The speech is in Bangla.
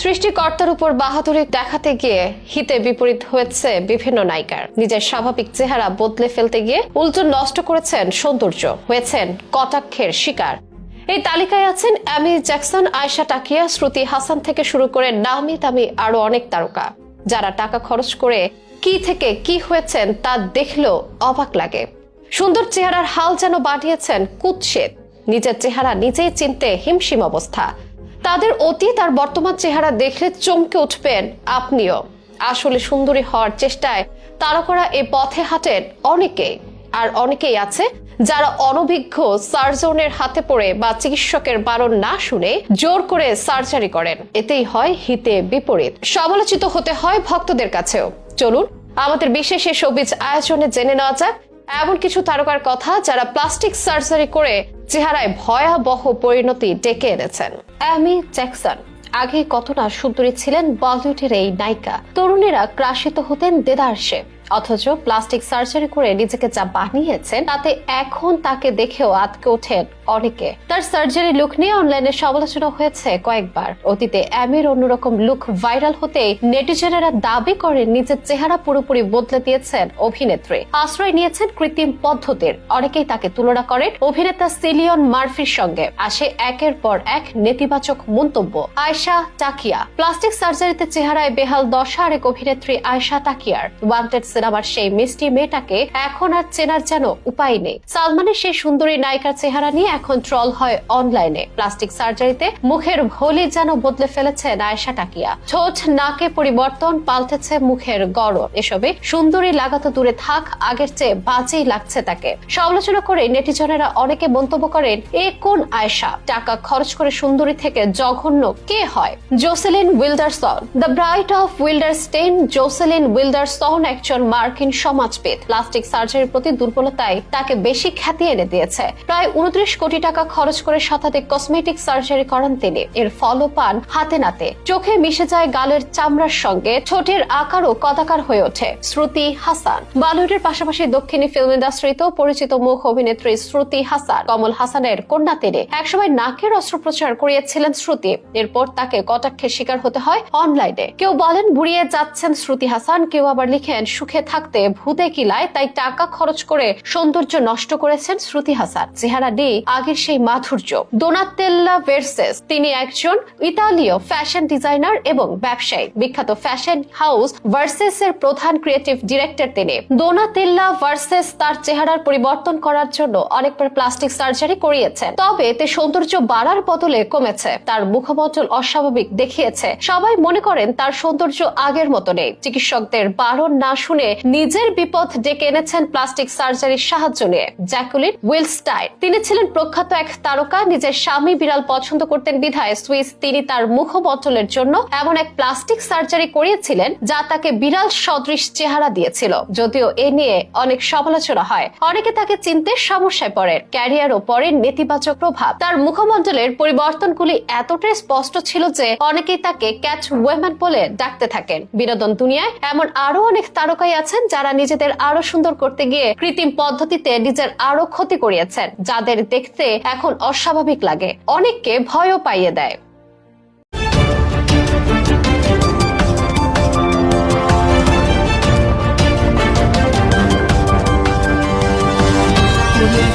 সৃষ্টিকর্তার উপর বাহাদুরি দেখাতে গিয়ে হিতে বিপরীত হয়েছে বিভিন্ন নায়িকার। নিজের স্বাভাবিক চেহারা বদলে ফেলতে গিয়ে উল্টো নষ্ট করেছেন সৌন্দর্য, হয়েছেন কটাক্ষের শিকার। এই তালিকায় আছেন অ্যামি জ্যাকসন, আয়শা টাকিয়া শ্রুতি হাসান থেকে শুরু করে নামি দামি আরও অনেক তারকা, যারা টাকা খরচ করে কি থেকে কি হয়েছেন তা দেখলেও অবাক লাগে। সুন্দর চেহারার হাল যেন বাড়িয়েছেন কুৎসেত। নিজের চেহারা নিজেই চিনতে হিমশিম অবস্থা। তাদের অতীত আর বর্তমান চেহারা দেখলে চমকে উঠবেন আপনিও। আসলে সুন্দরী হওয়ার চেষ্টায় তারকরা এ পথে হাঁটেন অনেকেই। আর অনেকেই আছে যারা অনভিজ্ঞ সার্জনের হাতে পড়ে বা চিকিৎসকের বারণ না শুনে জোর করে সার্জারি করেন। এতেই হয় হিতে বিপরীত। সমালোচিত হতে হয় ভক্তদের কাছেও। চলুন, আমাদের বিশেষ এই সবিজ আয়োজনে জেনে নেওয়া যাক এমন কিছু তারকার কথা যারা প্লাস্টিক সার্জারি করে চেহারায় ভয়াবহ পরিণতি ডেকে এনেছেন। অ্যামি জ্যাকসন, আগে কত না সুন্দরী ছিলেন বলিউডের এই নায়িকা। তরুণীরা ক্রাশিত হতেন দেদারসে অথচ প্লাস্টিক সার্জারি করে নিজেকে যা বানিয়েছেন, তাতে এখন তাকে দেখেও আতকে ওঠেন অনেকে। তার সার্জারি লুক নিয়ে অনলাইনে সমালোচনা হয়েছে কয়েকবার। অতীতে অ্যামির অন্যরকম লুক ভাইরাল হতেই নেটিজেনেরা দাবি করেন নিজের চেহারা পুরোপুরি বদলে দিয়েছেন অভিনেত্রী। আশ্রয় নিয়েছেন কৃত্রিম পদ্ধতির। অনেকেই তাকে তুলনা করেন অভিনেতা সিলিয়ন মার্ফির সঙ্গে। আসে একের পর এক নেতিবাচক মন্তব্য। আয়শা টাকিয়া প্লাস্টিক সার্জারিতে চেহারায় বেহাল দশা আরেক অভিনেত্রী আয়শা টাকিয়ার ওয়ান্টেড সিনেমার সেই মিষ্টি মেয়েটাকে এখন আর চেনার যেন উপায় নেই। সালমানের সেই সুন্দরী নায়িকার চেহারা নিয়ে এখন ট্রল হয় অনলাইনে। প্লাস্টিক সার্জারিতে মুখের ভলি যেন বদলে ফেলেছেন আয়শা টাকিয়া। ঠোঁট, নাকে পরিবর্তন, পাল্টেছে মুখের গড়ন। এসবে সুন্দরী লাগাতো দূরে থাক, আগের চেয়ে বাজেই লাগছে তাকে। সমালোচনা করে নেটিজনেরা অনেকে মন্তব্য করেন, এ কোন আয়শা? টাকা খরচ করে সুন্দরী থেকে জঘন্য কে হয়? Jocelyn Wilderson, the bride of Wildenstein. Jocelyn Wilderson একজন মার্কিন সমাজবিদ। প্লাস্টিক সার্জারির প্রতি দুর্বলতায় তাকে বেশি খ্যাতি এনে দিয়েছে। প্রায় উনত্রিশ কোটি টাকা খরচ করে শতাধিক কসমেটিক সার্জারি করান তিনি। এর ফলও পান হাতে নাতে। চোখে মিশে যায় গালের চামড়ার সঙ্গে, ঠোঁটের আকারও কদাকার হয়ে ওঠে। শ্রুতি হাসান। বলিউডের পাশাপাশি দক্ষিণী ফিল্ম ইন্ডাস্ট্রিতেও পরিচিত মুখ অভিনেত্রী শ্রুতি হাসান। কমল হাসানের কন্যা তিনি। একসময় নাকের অস্ত্রোপচার করিয়েছিলেন শ্রুতি। এরপর তাকে কটাক্ষের শিকার হতে হয় অনলাইনে। কেউ বলেন, বুড়িয়ে যাচ্ছেন শ্রুতি হাসান। কেউ আবার লিখেন, সুখে থাকতে ভূতে কিলায়, তাই টাকা খরচ করে সৌন্দর্য নষ্ট করেছেন শ্রুতি হাসান। চেহারা নেই আগের সেই মাধুর্য। দোনাতেল্লা ভার্সেস তিনি একজন ইতালীয় ফ্যাশন ডিজাইনার এবং ব্যবসায়ী। বিখ্যাত ফ্যাশন হাউস ভার্সেস এর প্রধান ক্রিয়েটিভ ডিরেক্টর তিনি। দোনাতেল্লা ভার্সেস তার চেহারার পরিবর্তন করার জন্য অনেকবার প্লাস্টিক সার্জারি করিয়েছেন। তবে এতে সৌন্দর্য বাড়ার বদলে কমেছে। তার মুখমণ্ডল অস্বাভাবিক দেখিয়েছে। সবাই মনে করেন তার সৌন্দর্য আগের মতো নেই। চিকিৎসকদের বারণ না শুনে নিজের বিপদ ডেকে এনেছেন প্লাস্টিক সার্জারির সাহায্য নিয়ে। Jacqueline Wildenstein. তিনি ছিলেন প্রখ্যাত এক তারকা। নিজের স্বামী বিড়াল পছন্দ করতেন বিধায় সুইস তিনি তার মুখমণ্ডলের জন্য এমন এক প্লাস্টিক সার্জারি করিয়েছিলেন যা তাকে বিড়াল সদৃশ চেহারা দিয়েছিল। যদিও এ নিয়ে অনেক সমালোচনা হয়। অনেকে তাকে চিনতে সমস্যায় পড়েন। ক্যারিয়ার ও পরে নেতিবাচক প্রভাব। তার মুখমণ্ডলের পরিবর্তনগুলি এতটাই স্পষ্ট ছিল যে অনেকেই তাকে ক্যাচ ওয়েম্যান বলে ডাকতে থাকেন। বিনোদন দুনিয়ায় এমন আরও অনেক তারকাই আছেন, যারা নিজেদের আরও সুন্দর করতে গিয়ে কৃত্রিম পদ্ধতিতে নিজের আরও ক্ষতি করিয়েছেন, যাদের দেখতে এখন অস্বাভাবিক লাগে। অনেককে ভয়ও পাইয়ে দেয়।